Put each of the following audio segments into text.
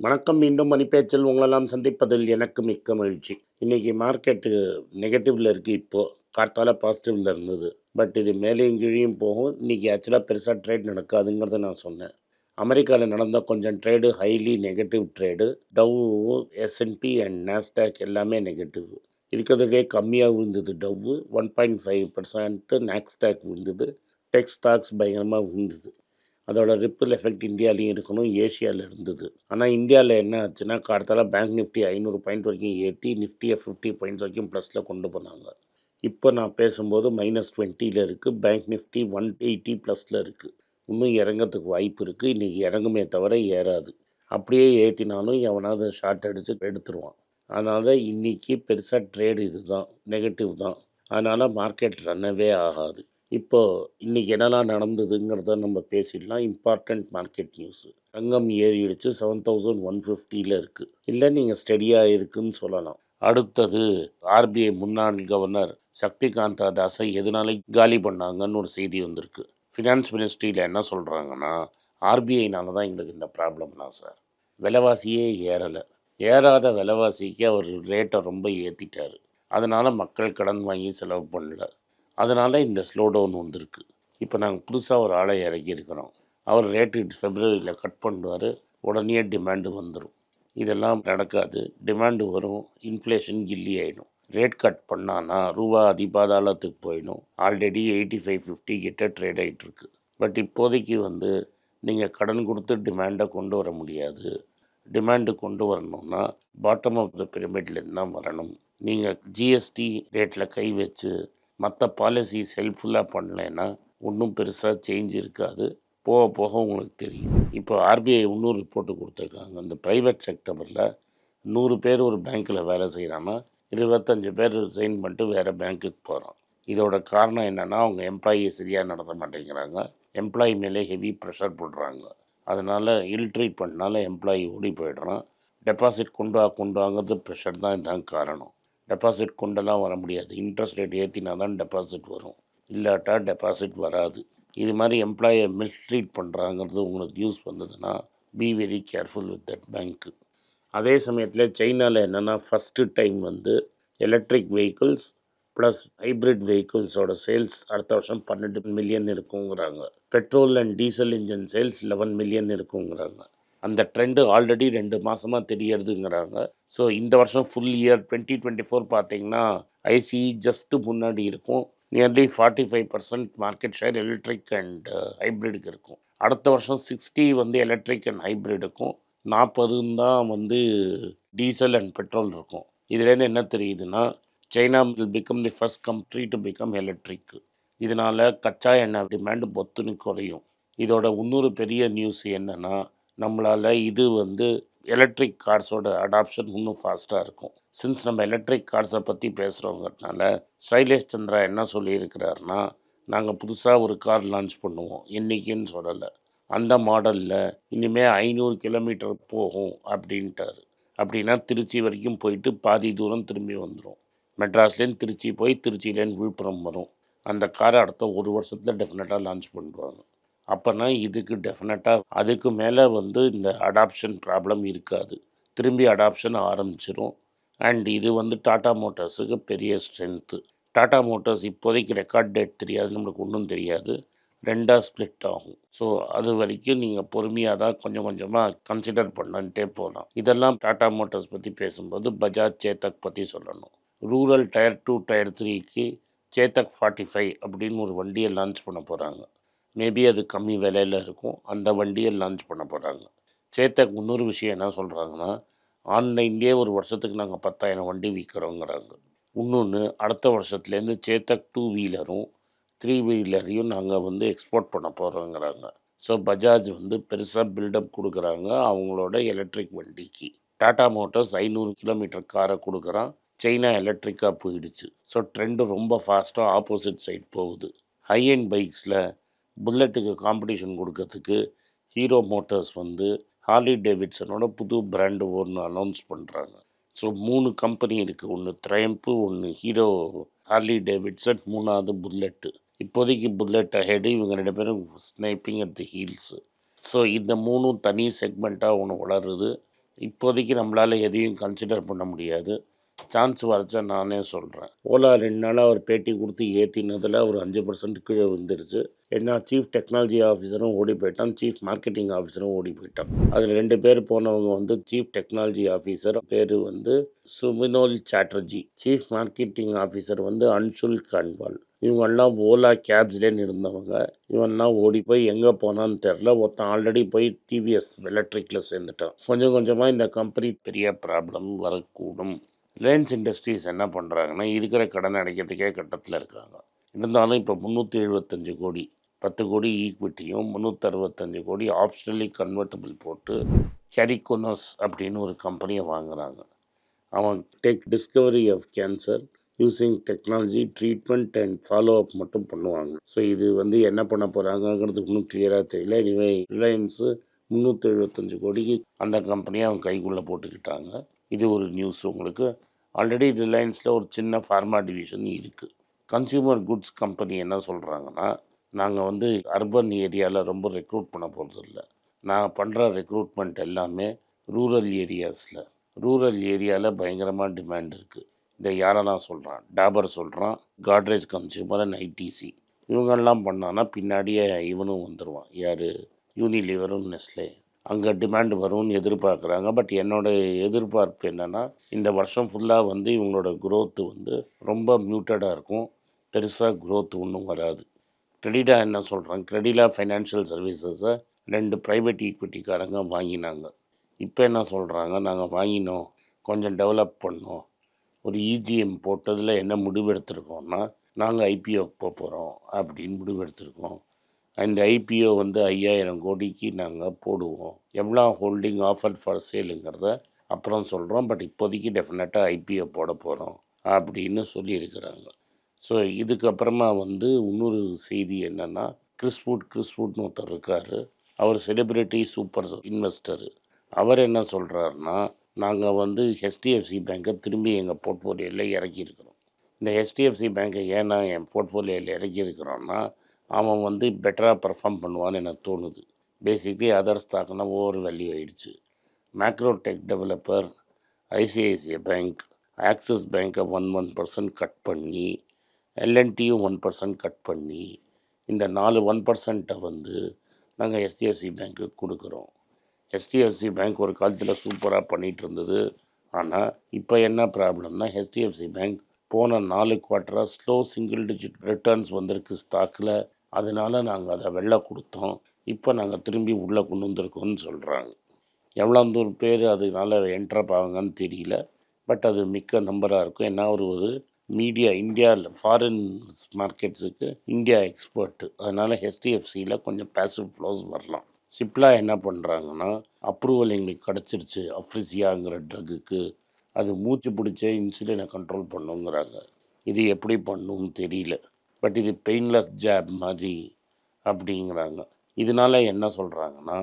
வணக்கம் மீண்டும் மணிப்பேச்சில் உங்களெல்லாம் சந்திப்பதில் எனக்கு மிக்க மகிழ்ச்சி. இன்னைக்கு மார்க்கெட்டு நெகட்டிவ்ல இருக்கு இப்போ. கார்த்தால பாசிட்டிவ்ல இருந்தது. பட் இது மேலேயும் கீழேயும் போகும். இன்னைக்கு ஆக்சுவலாக பெருசாக ட்ரேட் நடக்காதுங்கிறத நான் சொன்னேன். அமெரிக்காவில் நடந்த கொஞ்சம் trade highly negative trade Dow SNP and Nasdaq எல்லாமே நெகட்டிவ் இருக்கிறதுலே கம்மியாக விழுந்தது Dow one point five percent Nasdaq விழுந்தது. டெக் ஸ்டாக்ஸ் பயங்கரமாக விழுந்தது. அதோட ரிப்பிள் எஃபெக்ட் இந்தியாலையும் இருக்கணும் ஏஷியாவில் இருந்தது. ஆனால் இந்தியாவில் என்ன ஆச்சுன்னா காலத்தால் பேங்க் நிஃப்டி ஐநூறு பாயிண்ட் வரைக்கும் ஏற்றி நிஃப்டியை ஃபிஃப்டி பாயிண்ட்ஸ் வரைக்கும் ப்ளஸில் கொண்டு போனாங்க. இப்போ நான் பேசும்போது மைனஸ் டுவெண்ட்டியில் இருக்குது பேங்க் நிஃப்டி ஒன் எயிட்டி ப்ளஸில் இருக்குது இன்னும் இறங்கறதுக்கு வாய்ப்பு இருக்குது இன்றைக்கி இறங்குமே தவிர ஏறாது. அப்படியே ஏற்றினாலும் எவனாவது ஷார்ட் அடித்து எடுத்துருவான். அதனால் இன்றைக்கி பெருசாக ட்ரேடு இது தான் நெகட்டிவ் தான். அதனால் மார்க்கெட் ரன்னவே ஆகாது. இப்போ இன்றைக்கி என்னெல்லாம் நடந்ததுங்கிறத நம்ம பேசிடலாம். இம்பார்ட்டண்ட் மார்க்கெட் நியூஸு தங்கம் ஏறிடுச்சு. செவன் தௌசண்ட் ஒன் ஃபிஃப்டியில் இருக்குது இல்லை நீங்கள் ஸ்டடியாக இருக்குன்னு சொல்லலாம். அடுத்தது ஆர்பிஐ முன்னாள் கவர்னர் சக்திகாந்தா தாஸை எதனால காலி பண்ணாங்கன்னு ஒரு செய்தி வந்திருக்கு. ஃபினான்ஸ் மினிஸ்ட்ரியில் என்ன சொல்கிறாங்கன்னா ஆர்பிஐனால தான் எங்களுக்கு இந்த ப்ராப்ளம்னா சார் விலைவாசியே ஏறலை. ஏறாத விலைவாசிக்கு அவர் ரேட்டை ரொம்ப ஏற்றிட்டார் அதனால் மக்கள் கடன் வாங்கி செலவு பண்ணல. அதனால் இந்த ஸ்லோ டவுன் வந்திருக்கு. இப்போ நாங்கள் புதுசாக ஒரு ஆளை இறக்கியிருக்கிறோம். அவர் ரேட்டு ஃபெப்ரவரியில் கட் பண்ணுவார் உடனே டிமாண்டு வந்துடும் இதெல்லாம் நடக்காது. டிமாண்டு வரும் இன்ஃப்ளேஷன் கில்லி ஆகிடும் ரேட் கட் பண்ணான்னா ரூபா அதிபாதாளத்துக்கு போயிடும். ஆல்ரெடி எயிட்டி ஃபைவ் ஃபிஃப்டி கிட்ட ட்ரேட் ஆகிட்டுருக்கு பட் இப்போதைக்கு வந்து நீங்கள் கடன் கொடுத்து டிமாண்டை கொண்டு வர முடியாது. டிமாண்டு கொண்டு வரணும்னா பாட்டம் ஆஃப் த பிரமிட்லேருந்து தான் வரணும். நீங்கள் ஜிஎஸ்டி ரேட்டில் கை வச்சு மற்ற பாலிசிஸ் ஹெல்ப்ஃபுல்லாக பண்ணலைன்னா ஒன்றும் பெருசாக சேஞ்ச் இருக்காது. போக போக உங்களுக்கு தெரியும். இப்போ ஆர்பிஐ இன்னொரு ரிப்போர்ட்டு கொடுத்துருக்காங்க. இந்த ப்ரைவேட் செக்டரில் நூறு பேர் ஒரு பேங்க்கில் வேலை செய்கிறான்னா இருபத்தஞ்சு பேர் ரிசைன் பண்ணிட்டு வேறு பேங்க்குக்கு போகிறோம் இதோட காரணம் என்னென்னா அவங்க எம்ப்ளாயியை சரியாக நடத்த மாட்டேங்கிறாங்க. எம்ப்ளாயி மேலே ஹெவி ப்ரெஷர் போடுறாங்க. அதனால் இல் ட்ரீட் பண்ணனால எம்ப்ளாயி ஓடி போயிடுறான். டெபாசிட் கொண்டு வா கொண்டு வாங்கிறது ப்ரெஷர் தான் இதுதான் காரணம். டெபாசிட் கொண்டெல்லாம் வர முடியாது. இன்ட்ரெஸ்ட் ரேட் ஏற்றினா தான் டெபாசிட் வரும். இல்லாட்டா டெபாசிட் வராது. இது மாதிரி எம்ப்ளாயை மிஸ்ட்ரீட் பண்ணுறாங்கிறது உங்களுக்கு யூஸ் வந்ததுன்னா be very careful with that bank அதே சமயத்தில் சைனாவில் என்னென்னா ஃபஸ்ட்டு டைம் வந்து எலக்ட்ரிக் வெஹிக்கிள்ஸ் ப்ளஸ் ஹைப்ரிட் வெஹிக்கிள்ஸோட சேல்ஸ் அடுத்த வருஷம் பன்னெண்டு மில்லியன் இருக்குங்கிறாங்க. Petrol and diesel engine sales eleven million இருக்குங்கிறாங்க. அந்த ட்ரெண்டு ஆல்ரெடி ரெண்டு மாதமாக தெரியறதுங்கிறாங்க. ஸோ இந்த வருஷம் full year twenty twenty four பார்த்தீங்கன்னா ஐசி ஜஸ்ட்டு முன்னாடி இருக்கும். Nearly forty five percent market share electric and ஹைப்ரிடுக்கு இருக்கும். அடுத்த வருஷம் சிக்ஸ்டி வந்து எலக்ட்ரிக் அண்ட் ஹைப்ரிடுக்கும் நாற்பதுன்னு தான் வந்து டீசல் அண்ட் பெட்ரோல் இருக்கும். இதுலேருந்து என்ன தெரியுதுன்னா China will become the first country to become electric இதனால் கச்சா எண்ணெய் டிமாண்டு பொத்துன்னு குறையும். இதோட இன்னொரு பெரிய நியூஸ் என்னென்னா நம்மளால் இது வந்து எலக்ட்ரிக் கார்ஸோட அடாப்ஷன் இன்னும் ஃபாஸ்ட்டாக இருக்கும். சின்ஸ் நம்ம எலக்ட்ரிக் கார்ஸை பற்றி பேசுகிறோங்கிறதுனால சைலேஷ் சந்திரா என்ன சொல்லியிருக்கிறாருன்னா நாங்கள் புதுசாக ஒரு கார் லான்ச் பண்ணுவோம். என்றைக்குன்னு சொல்லலை. அந்த மாடலில் இனிமேல் ஐநூறு கிலோமீட்டர் போகும் அப்படின்ட்டாரு. அப்படின்னா திருச்சி வரைக்கும் போயிட்டு பாதி தூரம் திரும்பி வந்துடும் மெட்ராஸ்லேருந்து திருச்சி போய் திருச்சியிலேருந்து விழுப்புரம் வரும். அந்த காரை அடுத்த ஒரு வருஷத்தில் டெஃபினட்டாக லான்ச் பண்ணுவாங்க. அப்போனா இதுக்கு டெஃபினட்டாக அதுக்கு மேலே வந்து இந்த அடாப்ஷன் ப்ராப்ளம் இருக்காது. திரும்பி அடாப்ஷன் ஆரம்பிச்சிடும் அண்ட் இது வந்து டாடா மோட்டார்ஸுக்கு பெரிய ஸ்ட்ரென்த்து டாடா மோட்டார்ஸ் இப்போதைக்கு ரெக்கார்ட் டேட் தெரியாது நம்மளுக்கு ஒன்றும் தெரியாது. ரெண்டாக ஸ்ப்ளிட் ஆகும். ஸோ அது வரைக்கும் நீங்கள் பொறுமையாக தான் கொஞ்சம் கொஞ்சமாக கன்சிடர் பண்ணிட்டே போகலாம் இதெல்லாம் டாடா மோட்டார்ஸ் பற்றி பேசும்போது பஜாஜ் சேத்தக் பற்றி சொல்லணும். ரூரல் டயர் டூ டயர் த்ரீக்கு சேத்தக் ஃபார்ட்டி ஃபைவ் அப்படின்னு ஒரு வண்டியை லான்ச் பண்ண போகிறாங்க மேபி அது கம்மி விலையில் இருக்கும். அந்த வண்டியை லான்ச் பண்ண போகிறாங்க சேத்தக் இன்னொரு விஷயம் என்ன சொல்கிறாங்கன்னா ஆன்லைன்லேயே ஒரு வருஷத்துக்கு நாங்கள் பத்தாயிரம் வண்டி விற்கிறோங்கிறாங்க இன்னொன்று அடுத்த வருஷத்துலேருந்து சேத்தக் டூ வீலரும் த்ரீ வீலரையும் நாங்கள் வந்து எக்ஸ்போர்ட் பண்ண போகிறோங்கிறாங்க ஸோ பஜாஜ் வந்து பெருசாக பில்டப் கொடுக்குறாங்க அவங்களோட எலக்ட்ரிக் வண்டிக்கு. டாடா மோட்டர்ஸ் ஐநூறு கிலோமீட்டர் காரை கொடுக்குறான். சைனா எலக்ட்ரிக்காக போயிடுச்சு. ஸோ ட்ரெண்டு ரொம்ப ஃபாஸ்ட்டாக ஆப்போசிட் சைட் போகுது. ஹை அண்ட் பைக்ஸில் புல்லட்டுக்கு காம்படிஷன் கொடுக்கறதுக்கு ஹீரோ மோட்டார்ஸ் வந்து ஹார்லி டேவிட்சனோட புது பிராண்டு ஒன்று அனௌன்ஸ் பண்ணுறாங்க ஸோ மூணு கம்பெனி இருக்குது ஒன்று ட்ரையம்ப்பு ஒன்று ஹீரோ ஹார்லி டேவிட்சன் மூணாவது புல்லட்டு இப்போதைக்கு புல்லட் அஹெடு இவங்க ரெண்டு பேரும் sniping at the heels so இந்த மூணும் தனி செக்மெண்ட்டாக ஒன்று வளருது. இப்போதைக்கு நம்மளால் எதையும் கன்சிடர் பண்ண முடியாது. சான்ஸ் வரைச்சா நானே சொல்கிறேன் ஓலா ரெண்டு நாளாக ஒரு பேட்டி கொடுத்து ஏற்றினதில் ஒரு அஞ்சு பர்சன்ட் கீழே வந்துருச்சு ஏன்னா சீஃப் டெக்னாலஜி ஆஃபீஸரும் ஓடி போயிட்டான். சீஃப் மார்க்கெட்டிங் ஆஃபீஸரும் ஓடி போயிட்டான். அதில் ரெண்டு பேர் போனவங்க வந்து சீஃப் டெக்னாலஜி ஆஃபீஸர் பேர் வந்து சுமினோல் சாட்டர்ஜி. சீஃப் மார்க்கெட்டிங் ஆஃபீஸர் வந்து அன்சுல் கன்வால். இவங்கெல்லாம் ஓலா கேப்ஸ்லேன்னு இருந்தவங்க இவன்லாம் ஓடி போய் எங்கே போனான்னு தெரில. ஒருத்தன் ஆல்ரெடி போய் டிவிஎஸ் எலக்ட்ரிக்கில் சேர்ந்துட்டான். கொஞ்சம் கொஞ்சமாக இந்த கம்பெனி பெரிய ப்ராப்ளம் வரக்கூடும். ரிலையன்ஸ் இண்டஸ்ட்ரீஸ் என்ன பண்ணுறாங்கன்னா இருக்கிற கடன் அடைக்கிறதுக்கே கட்டத்தில் இருக்காங்க. இருந்தாலும் இப்போ முந்நூற்றி எழுபத்தஞ்சு கோடி பத்து கோடி ஈக்விட்டியும் முந்நூற்றறுபத்தஞ்சு கோடி ஆப்ஷனலி கன்வெர்ட்டபிள் போட்டு ஹெரிகோனஸ் அப்படின்னு ஒரு கம்பெனியை வாங்குறாங்க. அவன் tech discovery of cancer using technology treatment and follow up மட்டும் பண்ணுவாங்க. ஸோ இது வந்து என்ன பண்ண போகிறாங்கங்கிறது இன்னும் கிளியராக தெரியல. இனிமே ரிலையன்ஸு முந்நூற்றி எழுபத்தஞ்சு கோடிக்கு அந்த கம்பெனியை அவங்க கைக்குள்ளே போட்டுக்கிட்டாங்க. இது ஒரு நியூஸ் உங்களுக்கு. ஆல்ரெடி ரிலையன்ஸில் ஒரு சின்ன ஃபார்மா டிவிஷன் இருக்குது கன்சியூமர் குட்ஸ் கம்பெனி என்ன சொல்கிறாங்கன்னா நாங்கள் வந்து அர்பன் ஏரியாவில் ரொம்ப ரெக்ரூட் பண்ண போகிறது இல்லை நான் பண்ணுற ரெக்ரூட்மெண்ட் எல்லாமே ரூரல் ஏரியாஸில் ரூரல் ஏரியாவில் பயங்கரமாக டிமாண்ட் இருக்குது இதை யாரெல்லாம் சொல்கிறான் டாபர் சொல்கிறான் காட்ரேஜ் கன்சியூமர் அண்ட் ஐடிசி இவங்கெல்லாம் பண்ணான்னா பின்னாடியே இவனும் வந்துடுவான் யார்? யூனிலிவரும் நெஸ்லே அங்கே டிமாண்ட் வரும்னு எதிர்பார்க்குறாங்க. பட் என்னோட எதிர்பார்ப்பு என்னென்னா இந்த வருஷம் ஃபுல்லாக வந்து இவங்களோட குரோத்து வந்து ரொம்ப மியூட்டடாக இருக்கும். பெருசாக குரோத் ஒன்றும் வராது. கிரெடிடா என்ன சொல்கிறாங்க கிரெடிலா ஃபைனான்ஷியல் சர்வீசஸை ரெண்டு ப்ரைவேட் ஈக்விட்டிக்காரங்க வாங்கினாங்க. இப்போ என்ன சொல்கிறாங்க நாங்கள் வாங்கினோம். கொஞ்சம் டெவலப் பண்ணோம். ஒரு இஜிஎம் போட்டதில் என்ன முடிவு எடுத்திருக்கோம்னா நாங்கள் ஐபிஓ போக போகிறோம் அப்படின்னு முடிவு அண்ட் ஐபிஓ வந்து ஐயாயிரம் கோடிக்கு நாங்கள் போடுவோம். எவ்வளோ ஹோல்டிங் ஆஃபர் ஃபார் சேலுங்கிறத அப்புறம் சொல்கிறோம் பட் இப்போதைக்கு டெஃபினட்டாக ஐபிஓ போட போகிறோம் அப்படின்னு சொல்லியிருக்கிறாங்க. ஸோ இதுக்கப்புறமா வந்து இன்னொரு செய்தி என்னென்னா கிறிஸ்வுட் கிறிஸ்வுட்னு ஒருத்தர் இருக்கார். அவர் செலிபிரிட்டி சூப்பர் இன்வெஸ்டரு அவர் என்ன சொல்கிறாருன்னா நாங்கள் வந்து ஹெச்டிஎஃப்சி பேங்க்கை திரும்பி எங்கள் போர்ட்ஃபோலியோவில் இறக்கியிருக்கிறோம். இந்த ஹெச்டிஎஃப்சி பேங்க்கை ஏன் நான் என் போர்ட்ஃபோலியோவில் இறக்கியிருக்கிறோன்னா அவன் வந்து பெட்டராக பர்ஃபார்ம் பண்ணுவான்னு எனக்கு தோணுது. பேசிக்லி அதர் ஸ்டாக்னா ஓவர் வேல்யூ ஆகிடுச்சு macro tech developer ICICI bank axis பேங்க்கை one one percent cut பண்ணி எல்என்டியும் ஒன் பர்சன்ட் கட் பண்ணி இந்த நாலு ஒன் பர்சன்ட்டை வந்து நாங்கள் எஸ்டிஎஃப்சி பேங்க்கு கொடுக்குறோம். ஹெச்டிஎஃப்சி பேங்க் ஒரு காலத்தில் சூப்பராக பண்ணிகிட்டு இருந்தது. ஆனால் இப்போ என்ன ப்ராப்ளம்னா ஹெச்டிஎஃப்சி பேங்க் போன நாலு குவார்ட்டராக ஸ்லோ சிங்கிள் டிஜிட் ரிட்டர்ன்ஸ் வந்திருக்கு ஸ்டாக்கில் அதனால நாங்கள் அதை வெளில கொடுத்தோம். இப்போ நாங்கள் திரும்பி உள்ளே கொண்டு வந்திருக்கோம்னு சொல்கிறாங்க எவ்வளோ தூரம் பேர் அதனால என்ட்ரப் ஆகுங்கன்னு தெரியல. பட் அது மிக்க நம்பராக இருக்கும். ஏன்னா ஒரு ஒரு மீடியா இந்தியாவில் ஃபாரின் மார்க்கெட்ஸுக்கு இந்தியா எக்ஸ்பர்ட்டு அதனால் ஹெச்டிஎஃப்சியில் கொஞ்சம் பேசிவ் ஃப்ளோஸ் வரலாம். சிப்லா என்ன பண்ணுறாங்கன்னா அப்ரூவல் எங்களுக்கு கிடச்சிருச்சு. அஃப்ரிசியாங்கிற ட்ரக்குக்கு அது மூச்சு பிடிச்சே இன்சுலினை கண்ட்ரோல் பண்ணுங்கிறாங்க. இது எப்படி பண்ணுன்னு தெரியல. பட் இது பெயின்லெஸ் ஜாப் மாதிரி அப்படிங்கிறாங்க. இதனால் என்ன சொல்கிறாங்கன்னா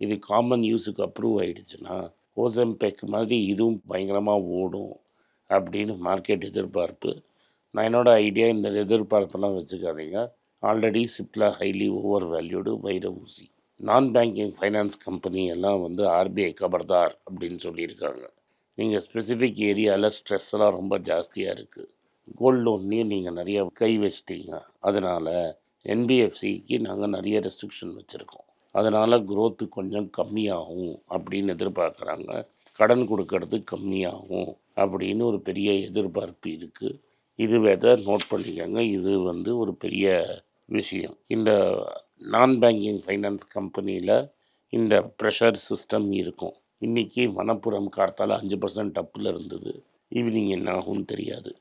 இது காமன் யூஸுக்கு அப்ரூவ் ஆகிடுச்சுன்னா ஓசம்பெக் மாதிரி இதுவும் பயங்கரமாக ஓடும் அப்படின்னு மார்க்கெட் எதிர்பார்ப்பு. நான் என்னோடய ஐடியா இந்த எதிர்பார்ப்பெல்லாம் வச்சுக்காதீங்க. Already Cipla highly over valued வைர ஊசி நான் பேங்கிங் ஃபைனான்ஸ் கம்பெனி எல்லாம் வந்து ஆர்பிஐ கபர்தார் அப்படின்னு சொல்லியிருக்காங்க. நீங்கள் ஸ்பெசிஃபிக் ஏரியாவில் ஸ்ட்ரெஸ்லாம் ரொம்ப ஜாஸ்தியாக இருக்குது கோல்டு லோன்லேயும் நீங்கள் நிறைய கை வச்சிட்டீங்க. அதனால் என்பிஎஃப்சிக்கு நாங்கள் நிறைய ரெஸ்ட்ரிக்ஷன் வச்சுருக்கோம். அதனால் குரோத்து கொஞ்சம் கம்மியாகும் அப்படின்னு எதிர்பார்க்குறாங்க. கடன் கொடுக்கறது கம்மியாகும் அப்படின்னு ஒரு பெரிய எதிர்பார்ப்பு இருக்குது இது வெதை நோட் பண்ணிக்கோங்க. இது வந்து ஒரு பெரிய விஷயம். இந்த நான் பேங்கிங் ஃபைனான்ஸ் கம்பெனியில் இந்த ப்ரெஷர் சிஸ்டம் இருக்கும். இன்றைக்கி மணப்புரம் கார்த்தால் அஞ்சு பர்சன்ட் அப்பில் இருந்தது. ஈவினிங் என்ன ஆகும்னு தெரியாது.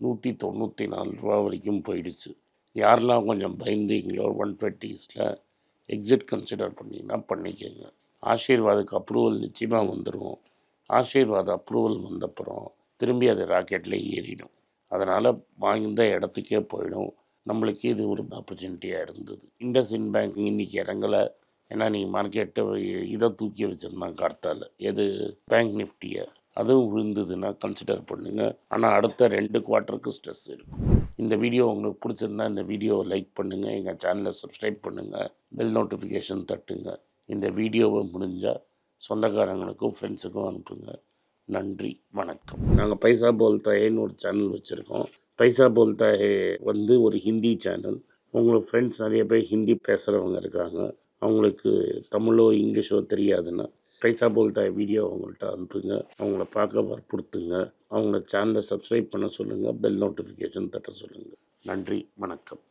நூற்றி தொண்ணூற்றி நாலு ரூபா வரைக்கும் போயிடுச்சு. யாரெல்லாம் கொஞ்சம் பயந்தீங்களோ ஒன் டுவெண்ட்டிஸில் எக்ஸிட் கன்சிடர் பண்ணிங்கன்னா பண்ணிக்கோங்க. ஆசீர்வாதுக்கு அப்ரூவல் நிச்சயமாக வந்துடும் ஆசீர்வாத் அப்ரூவல் வந்தப்புறம் திரும்பி அது ராக்கெட்டில் ஏறிடும். அதனால் வாங்கிந்த இடத்துக்கே போயிடும். நம்மளுக்கு இது ஒரு ஆப்பர்ச்சுனிட்டியாக இருந்தது. இண்டஸ் இன் பேங்க் இன்றைக்கி இறங்கலை. ஏன்னா நீங்கள் மார்க்கெட்டை இதை தூக்கி வச்சுருந்தாங்க கார்த்தால. எது? பேங்க் நிஃப்டியை அதுவும் விழுந்ததுன்னா கன்சிடர் பண்ணுங்கள் ஆனால் அடுத்த ரெண்டு குவார்ட்டருக்கு ஸ்ட்ரெஸ் இருக்கும். இந்த வீடியோ உங்களுக்கு பிடிச்சிருந்தா இந்த வீடியோவை லைக் பண்ணுங்கள் எங்கள் சேனலை சப்ஸ்கிரைப் பண்ணுங்கள் பெல் நோட்டிஃபிகேஷன் தட்டுங்க. இந்த வீடியோவை முடிஞ்சால் சொந்தக்காரங்களுக்கும் ஃப்ரெண்ட்ஸுக்கும் அனுப்புங்க. நன்றி வணக்கம். நாங்கள் பைசா போல்தாயேன்னு ஒரு சேனல் வச்சுருக்கோம். பைசா போல்தாயே வந்து ஒரு ஹிந்தி சேனல் உங்களுக்கு ஃப்ரெண்ட்ஸ் நிறைய பேர் ஹிந்தி பேசுகிறவங்க இருக்காங்க. அவங்களுக்கு தமிழோ இங்கிலீஷோ தெரியாதுன்னா பைசா போல்தாய் வீடியோ அவங்கள்ட்ட அனுப்புங்க. அவங்கள பார்க்க வற்புறுத்துங்க அவங்கள சேனலை சப்ஸ்கிரைப் பண்ண சொல்லுங்கள் பெல் நோட்டிஃபிகேஷன் தட்ட சொல்லுங்கள் நன்றி. வணக்கம்.